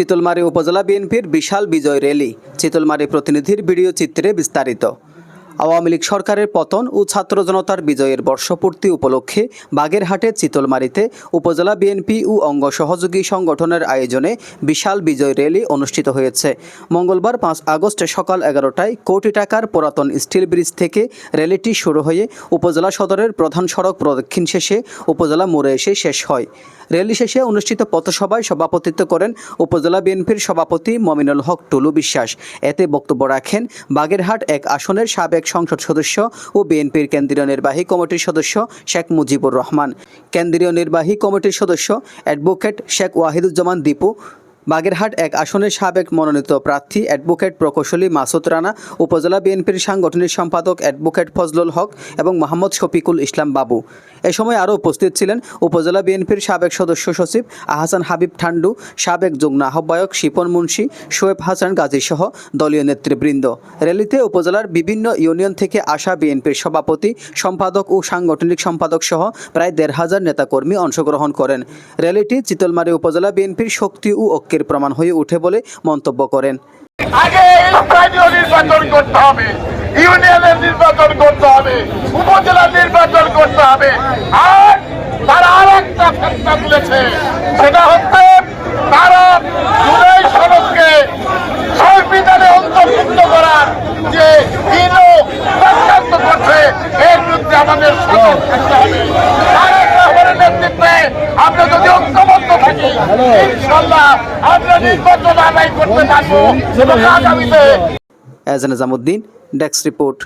চিতলমারী উপজেলা বিএনপির বিশাল বিজয় র্যালি। চিতলমারী প্রতিনিধির ভিডিও চিত্রে বিস্তারিত। আওয়ামী লীগ সরকারের পতন ও ছাত্র জনতার বিজয়ের বর্ষপূর্তি উপলক্ষে বাগেরহাটের চিতলমারীতে উপজেলা বিএনপি ও অঙ্গ সহযোগী সংগঠনের আয়োজনে বিশাল বিজয় র্যালি অনুষ্ঠিত হয়েছে। মঙ্গলবার পাঁচ আগস্ট সকাল এগারোটায় কোটি টাকার পুরাতন স্টিল ব্রিজ থেকে র্যালিটি শুরু হয়ে উপজেলা সদরের প্রধান সড়ক প্রদক্ষিণ শেষে উপজেলা মোড়ে এসে শেষ হয়। র্যালি শেষে অনুষ্ঠিত পথসভায় সভাপতিত্ব করেন উপজেলা বিএনপির সভাপতি মমিনুল হক টুলু বিশ্বাস। এতে বক্তব্য রাখেন বাগেরহাট এক আসনের সাবেক সংসদ সদস্য ও বিএনপির কেন্দ্রীয় নির্বাহী কমিটির সদস্য শেখ মুজিবুর রহমান। কেন্দ্রীয় নির্বাহী কমিটির সদস্য অ্যাডভোকেট শেখ ওয়াহিদুজ্জামান দীপু বাগেরহাট এক আসনের সাবেক মনোনীত প্রার্থী অ্যাডভোকেট প্রকৌশলী মাসুদ রানা, উপজেলা বিএনপির সাংগঠনিক সম্পাদক অ্যাডভোকেট ফজলুল হক এবং মোহাম্মদ শফিকুল ইসলাম বাবু। এ সময় আরও উপস্থিত ছিলেন উপজেলা বিএনপির সাবেক সদস্য সচিব আহসান হাবিব ঠান্ডু, সাবেক যুগ্ম আহ্বায়ক শিপন মুন্সি, শোয়েব হাসান গাজী সহ দলীয় নেতৃবৃন্দ। র্যালিতে উপজেলার বিভিন্ন ইউনিয়ন থেকে আসা বিএনপির সভাপতি, সম্পাদক ও সাংগঠনিক সম্পাদক সহ প্রায় দেড় হাজার নেতাকর্মী অংশগ্রহণ করেন। র্যালিটি চিতলমারী উপজেলা বিএনপির শক্তি ও ঐক্যের প্রমাণ হয়ে ওঠে বলে মন্তব্য করেন। আগে নির্বাচন করতে হবে, ইউনিয়নের নির্বাচন করতে হবে, উপজেলার নির্বাচন করতে হবে। আর তারা আর একটা তুলেছে, সেটা হচ্ছে তারা জুলাই সড়ককে সংবিধানে অন্তর্ভুক্ত করার যে দিন সিদ্ধান্ত করছে, এর বিরুদ্ধে আমাদের সতর্ক থাকতে হবে। নেতৃত্বে আমরা নির্বাচন আদায় করতে পারব আগামীতে এজ নিজামুদ্দিন ডেস্ক রিপোর্ট।